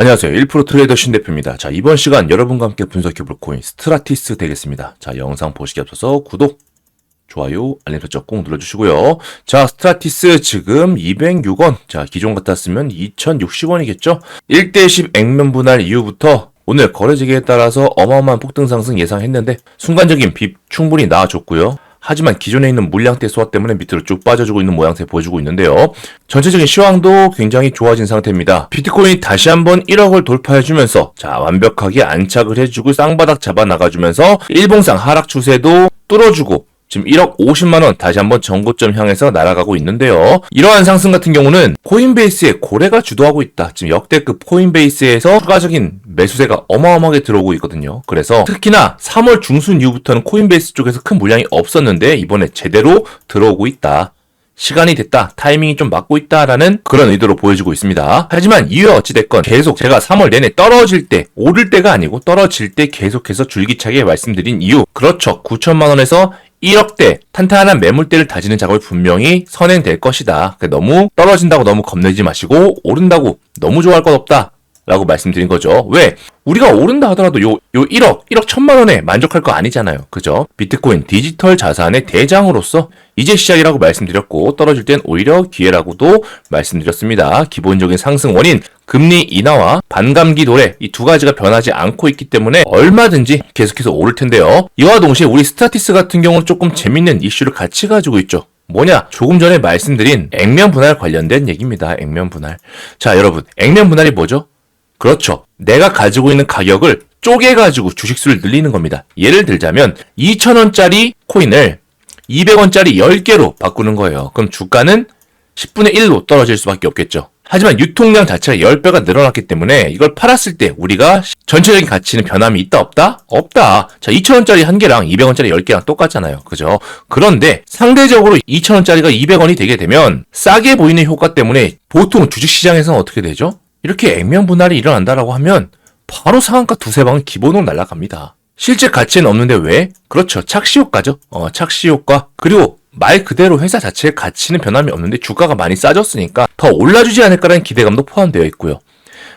안녕하세요. 1% 트레이더 신 대표입니다. 자, 이번 시간 여러분과 함께 분석해 볼 코인 스트라티스 되겠습니다. 자, 영상 보시기 앞서서 구독, 좋아요, 알림 설정 꼭 눌러주시고요. 자, 스트라티스 지금 206원. 자, 기존 같았으면 2060원이겠죠? 1대10 액면 분할 이후부터 오늘 거래지기에 따라서 어마어마한 폭등 상승 예상했는데 순간적인 빕 충분히 나와줬고요. 하지만 기존에 있는 물량대 소화 때문에 밑으로 쭉 빠져주고 있는 모양새 보여주고 있는데요. 전체적인 시황도 굉장히 좋아진 상태입니다. 비트코인이 다시 한번 1억을 돌파해주면서 자 완벽하게 안착을 해주고 쌍바닥 잡아 나가주면서 일봉상 하락 추세도 뚫어주고 지금 1억 50만 원 다시 한번 전고점 향해서 날아가고 있는데요. 이러한 상승 같은 경우는 코인베이스의 고래가 주도하고 있다. 지금 역대급 코인베이스에서 추가적인 매수세가 어마어마하게 들어오고 있거든요. 그래서 특히나 3월 중순 이후부터는 코인베이스 쪽에서 큰 물량이 없었는데 이번에 제대로 들어오고 있다. 시간이 됐다, 타이밍이 좀 맞고 있다라는 그런 의도로 보여지고 있습니다. 하지만 이유 어찌됐건 계속 제가 3월 내내 떨어질 때, 오를 때가 아니고 떨어질 때 계속해서 줄기차게 말씀드린 이유. 그렇죠. 9천만원에서 1억대 탄탄한 매물대를 다지는 작업이 분명히 선행될 것이다. 너무 떨어진다고 너무 겁내지 마시고 오른다고 너무 좋아할 것 없다. 라고 말씀드린 거죠. 왜? 우리가 오른다 하더라도 요, 요 1억, 1억 천만 원에 만족할 거 아니잖아요. 그죠? 비트코인 디지털 자산의 대장으로서 이제 시작이라고 말씀드렸고, 떨어질 땐 오히려 기회라고도 말씀드렸습니다. 기본적인 상승 원인, 금리 인하와 반감기 도래, 이 두 가지가 변하지 않고 있기 때문에 얼마든지 계속해서 오를 텐데요. 이와 동시에 우리 스타티스 같은 경우는 조금 재밌는 이슈를 같이 가지고 있죠. 뭐냐? 조금 전에 말씀드린 액면 분할 관련된 얘기입니다. 액면 분할. 자, 여러분, 액면 분할이 뭐죠? 그렇죠. 내가 가지고 있는 가격을 쪼개가지고 주식수를 늘리는 겁니다. 예를 들자면 2,000원짜리 코인을 200원짜리 10개로 바꾸는 거예요. 그럼 주가는 10분의 1로 떨어질 수밖에 없겠죠. 하지만 유통량 자체가 10배가 늘어났기 때문에 이걸 팔았을 때 우리가 전체적인 가치는 변함이 있다 없다? 없다. 자, 2,000원짜리 한 개랑 200원짜리 10개랑 똑같잖아요. 그죠? 그런데 상대적으로 2,000원짜리가 200원이 되게 되면 싸게 보이는 효과 때문에 보통 주식시장에서는 어떻게 되죠? 이렇게 액면 분할이 일어난다라고 하면 바로 상한가 두세 방은 기본으로 날아갑니다. 실제 가치는 없는데 왜? 그렇죠. 착시 효과죠. 어, 착시 효과. 그리고 말 그대로 회사 자체의 가치는 변함이 없는데 주가가 많이 싸졌으니까 더 올라주지 않을까라는 기대감도 포함되어 있고요.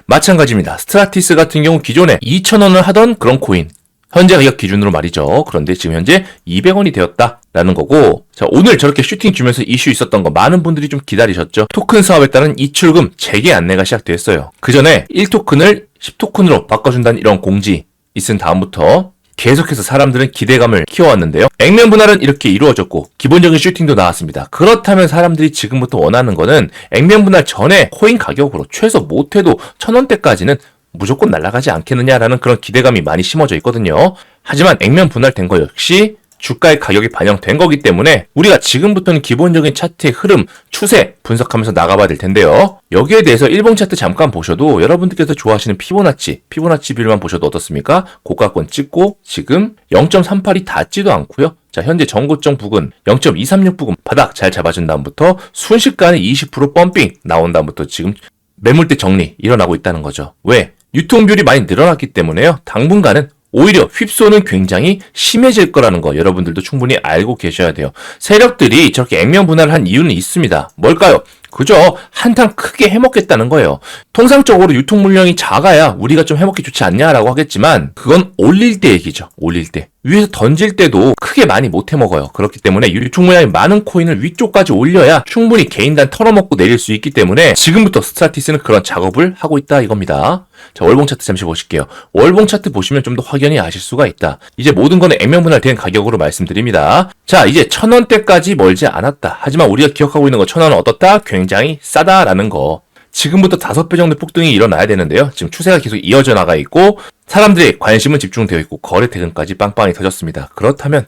마찬가지입니다. 스트라티스 같은 경우 기존에 2,000원을 하던 그런 코인. 현재 가격 기준으로 말이죠. 그런데 지금 현재 200원이 되었다 라는 거고, 자, 오늘 저렇게 슈팅 주면서 이슈 있었던 거 많은 분들이 좀 기다리셨죠. 토큰 사업에 따른 이출금 재개 안내가 시작됐어요. 그 전에 1토큰을 10토큰으로 바꿔준다는 이런 공지 있은 다음부터 계속해서 사람들은 기대감을 키워왔는데요. 액면 분할은 이렇게 이루어졌고 기본적인 슈팅도 나왔습니다. 그렇다면 사람들이 지금부터 원하는 거는 액면 분할 전에 코인 가격으로 최소 못해도 천 원대까지는 무조건 날아가지 않겠느냐라는 그런 기대감이 많이 심어져 있거든요. 하지만 액면 분할된 거 역시 주가의 가격이 반영된 거기 때문에 우리가 지금부터는 기본적인 차트의 흐름, 추세 분석하면서 나가봐야 될 텐데요. 여기에 대해서 일봉 차트 잠깐 보셔도 여러분들께서 좋아하시는 피보나치, 피보나치 비율만 보셔도 어떻습니까? 고가권 찍고 지금 0.38이 닿지도 않고요. 자, 현재 전고점 부근 0.236 부근 바닥 잘 잡아준 다음부터 순식간에 20% 펌핑 나온 다음부터 지금 매물대 정리 일어나고 있다는 거죠. 왜? 유통 비율이 많이 늘어났기 때문에요. 당분간은 오히려 휩쏘는 굉장히 심해질 거라는 거 여러분들도 충분히 알고 계셔야 돼요. 세력들이 저렇게 액면 분할을 한 이유는 있습니다. 뭘까요? 그죠? 한탕 크게 해먹겠다는 거예요. 통상적으로 유통 물량이 작아야 우리가 좀 해먹기 좋지 않냐라고 하겠지만 그건 올릴 때 얘기죠. 올릴 때. 위에서 던질 때도 크게 많이 못 해먹어요. 그렇기 때문에 유통 물량이 많은 코인을 위쪽까지 올려야 충분히 개인단 털어먹고 내릴 수 있기 때문에 지금부터 스트라티스는 그런 작업을 하고 있다 이겁니다. 자, 월봉 차트 잠시 보실게요. 월봉 차트 보시면 좀 더 확연히 아실 수가 있다. 이제 모든 거는 액면 분할된 가격으로 말씀드립니다. 자, 이제 천 원대까지 멀지 않았다. 하지만 우리가 기억하고 있는 거 천 원은 어떻다? 굉장히 싸다라는 거. 지금부터 다섯 배 정도 폭등이 일어나야 되는데요. 지금 추세가 계속 이어져 나가 있고 사람들의 관심은 집중되어 있고 거래 대금까지 빵빵히 터졌습니다. 그렇다면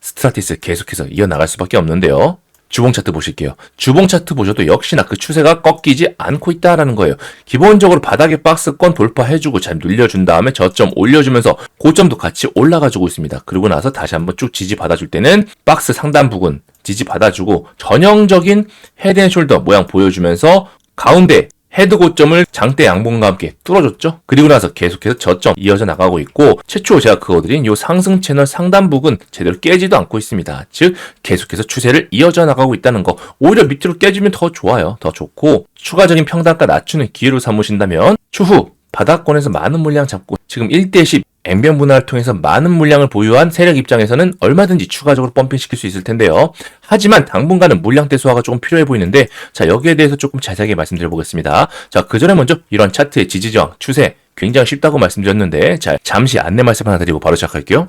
스트라티스 계속해서 이어나갈 수밖에 없는데요. 주봉 차트 보실게요. 주봉 차트 보셔도 역시나 그 추세가 꺾이지 않고 있다라는 거예요. 기본적으로 바닥에 박스권 돌파해주고 잘 눌려준 다음에 저점 올려주면서 고점도 같이 올라가지고 있습니다. 그리고 나서 다시 한번 쭉 지지 받아줄 때는 박스 상단 부분 지지 받아주고 전형적인 헤드앤숄더 모양 보여주면서 가운데 헤드 고점을 장대 양봉과 함께 뚫어줬죠. 그리고 나서 계속해서 저점 이어져 나가고 있고 최초 제가 그어드린 이 상승 채널 상단 부분 제대로 깨지도 않고 있습니다. 즉 계속해서 추세를 이어져 나가고 있다는 거. 오히려 밑으로 깨지면 더 좋아요. 더 좋고 추가적인 평단가 낮추는 기회로 삼으신다면 추후 바닥권에서 많은 물량 잡고 지금 1대10 앵변 분할을 통해서 많은 물량을 보유한 세력 입장에서는 얼마든지 추가적으로 펌핑시킬 수 있을 텐데요. 하지만 당분간은 물량 대 소화가 조금 필요해 보이는데 자 여기에 대해서 조금 자세하게 말씀드려 보겠습니다. 자 그 전에 먼저 이런 차트의 지지저항 추세 굉장히 쉽다고 말씀드렸는데 자 잠시 안내 말씀 하나 드리고 바로 시작할게요.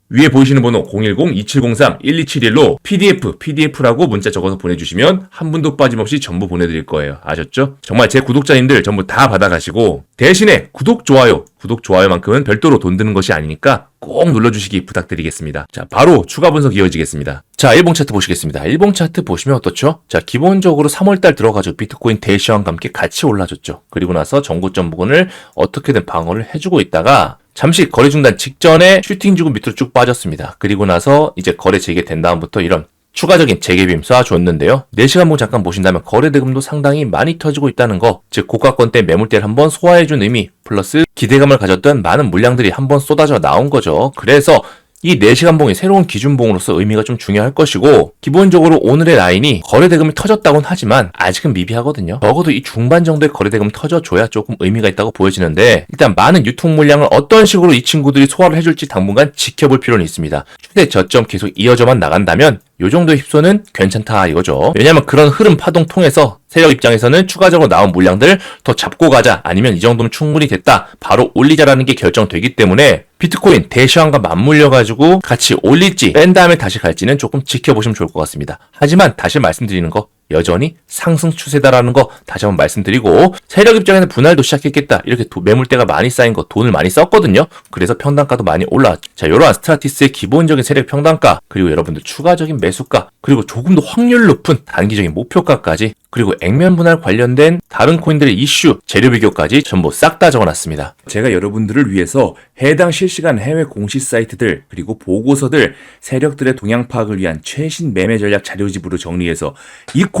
위에 보이시는 번호 010-2703-1271로 PDF, PDF라고 문자 적어서 보내주시면 한 분도 빠짐없이 전부 보내드릴 거예요. 아셨죠? 정말 제 구독자님들 전부 다 받아가시고 대신에 구독, 좋아요, 구독, 좋아요만큼은 별도로 돈 드는 것이 아니니까 꼭 눌러주시기 부탁드리겠습니다. 자, 바로 추가 분석 이어지겠습니다. 자, 일봉 차트 보시겠습니다. 일봉 차트 보시면 어떻죠? 자, 기본적으로 3월달 들어가지고 비트코인 대시황과 함께 같이 올라줬죠. 그리고 나서 전고점 부근을 어떻게든 방어를 해주고 있다가 잠시 거래 중단 직전에 슈팅 주고 밑으로 쭉 빠졌습니다. 그리고 나서 이제 거래 재개된 다음부터 이런 추가적인 재개빔 쏴줬는데요. 4시간 보 잠깐 보신다면 거래 대금도 상당히 많이 터지고 있다는 거, 즉 고가권 때 매물대를 한번 소화해준 의미, 플러스 기대감을 가졌던 많은 물량들이 한번 쏟아져 나온 거죠. 그래서 이 4시간 봉이 새로운 기준봉으로서 의미가 좀 중요할 것이고 기본적으로 오늘의 라인이 거래대금이 터졌다고는 하지만 아직은 미비하거든요. 적어도 이 중반 정도의 거래대금 터져줘야 조금 의미가 있다고 보여지는데 일단 많은 유통 물량을 어떤 식으로 이 친구들이 소화를 해줄지 당분간 지켜볼 필요는 있습니다. 최대 저점 계속 이어져만 나간다면 요 정도의 힙소는 괜찮다 이거죠. 왜냐면 그런 흐름 파동 통해서 세력 입장에서는 추가적으로 나온 물량들 더 잡고 가자 아니면 이 정도면 충분히 됐다 바로 올리자라는 게 결정되기 때문에 비트코인 대시황과 맞물려 가지고 같이 올릴지 뺀 다음에 다시 갈지는 조금 지켜보시면 좋을 것 같습니다. 하지만 다시 말씀드리는 거 여전히 상승 추세다라는 거 다시 한번 말씀드리고 세력 입장에는 분할도 시작했겠다. 이렇게 도- 매물대가 많이 쌓인 거 돈을 많이 썼거든요. 그래서 평단가도 많이 올라왔죠. 자 이러한 스트라티스의 기본적인 세력 평단가 그리고 여러분들 추가적인 매수가 그리고 조금 더 확률 높은 단기적인 목표가까지 그리고 액면 분할 관련된 다른 코인들의 이슈 재료 비교까지 전부 싹 다 적어놨습니다. 제가 여러분들을 위해서 해당 실시간 해외 공시 사이트들 그리고 보고서들 세력들의 동향 파악을 위한 최신 매매 전략 자료집으로 정리해서 이 코